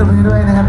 对不对呢？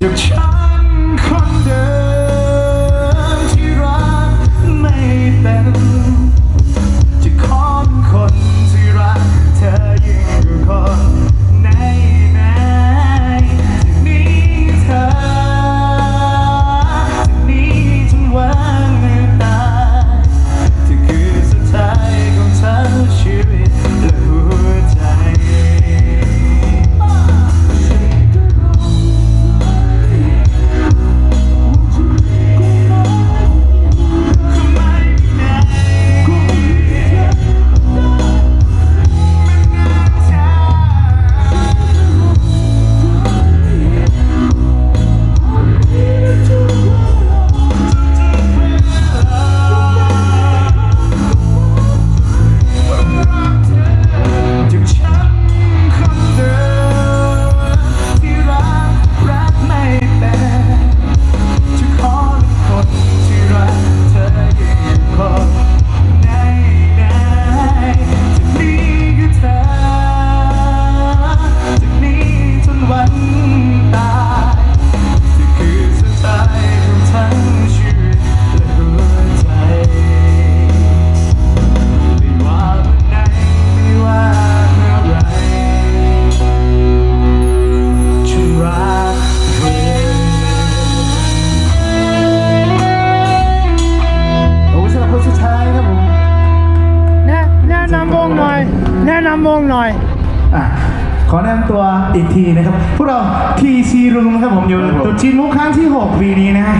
Dude. ขอแนะนำตัวอีกทีนะครับ พวกเรา TC ลุงครับผมอยู่ตุดจีนมุกครั้งที่ 6 ปีนี้นะฮะ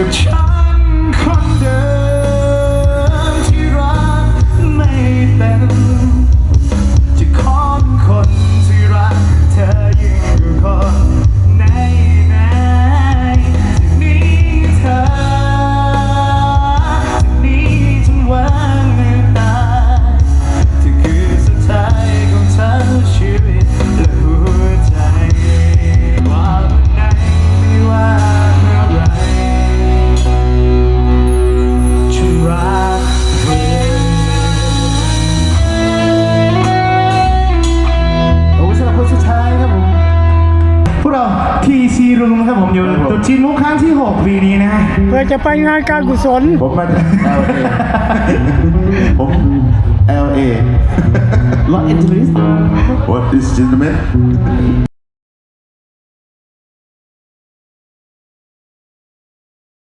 Görüşürüz. จีนมุกครั้งที่6ปีนี้นะเพื่อจะไปงานการกุศล ผมมาจาก LA ผม LA Los Angeles What is gentlemen